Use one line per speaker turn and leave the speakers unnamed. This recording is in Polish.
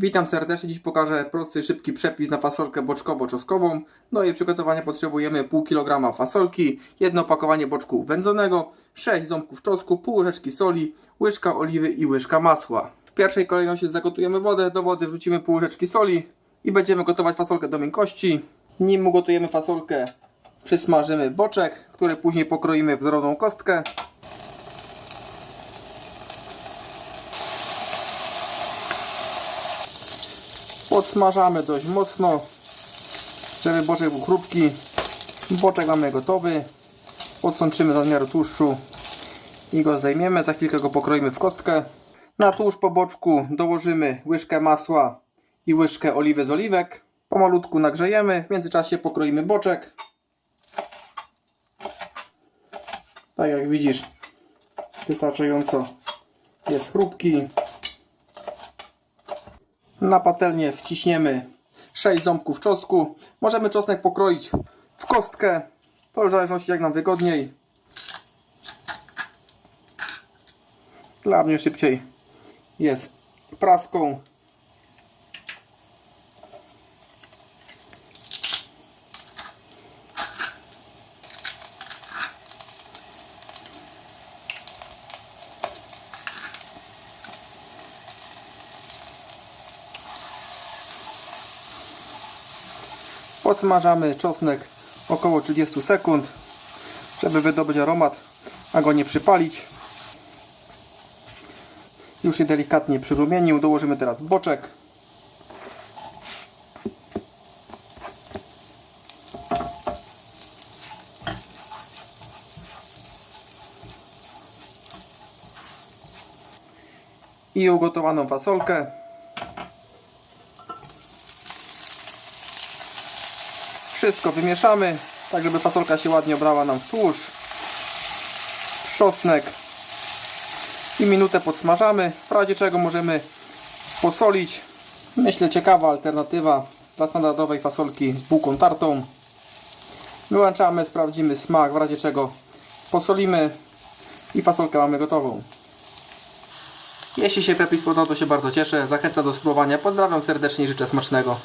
Witam serdecznie, dziś pokażę prosty, szybki przepis na fasolkę boczkowo-czosnkową. Do jej przygotowania potrzebujemy pół kilograma fasolki, jedno opakowanie boczku wędzonego, 6 ząbków czosnku, pół łyżeczki soli, łyżka oliwy i łyżka masła. W pierwszej kolejności zagotujemy wodę, do wody wrzucimy pół łyżeczki soli i będziemy gotować fasolkę do miękkości. Nim ugotujemy fasolkę, przysmażymy boczek, który później pokroimy w drobną kostkę. Podsmażamy dość mocno, żeby boczek był chrupki. Boczek mamy gotowy. Podsączymy do miaru tłuszczu i go zdejmiemy. Za chwilkę go pokroimy w kostkę. Na tłuszcz po boczku dołożymy łyżkę masła i łyżkę oliwy z oliwek. Pomalutku nagrzejemy. W międzyczasie pokroimy boczek. Tak jak widzisz, wystarczająco jest chrupki. Na patelnię wciśniemy 6 ząbków czosnku. Możemy czosnek pokroić w kostkę. To w zależności jak nam wygodniej. Dla mnie szybciej jest praską. Podsmażamy czosnek około 30 sekund, żeby wydobyć aromat, a go nie przypalić. Już się delikatnie przyrumienił. Dołożymy teraz boczek. I ugotowaną fasolkę. Wszystko wymieszamy, tak żeby fasolka się ładnie obrała nam w tłuszcz. Czosnek i minutę podsmażamy, w razie czego możemy posolić. Myślę ciekawa alternatywa dla standardowej fasolki z bułką tartą. Wyłączamy, sprawdzimy smak, w razie czego posolimy i fasolkę mamy gotową. Jeśli się przepis podobał, to się bardzo cieszę. Zachęcam do spróbowania. Pozdrawiam serdecznie i życzę smacznego.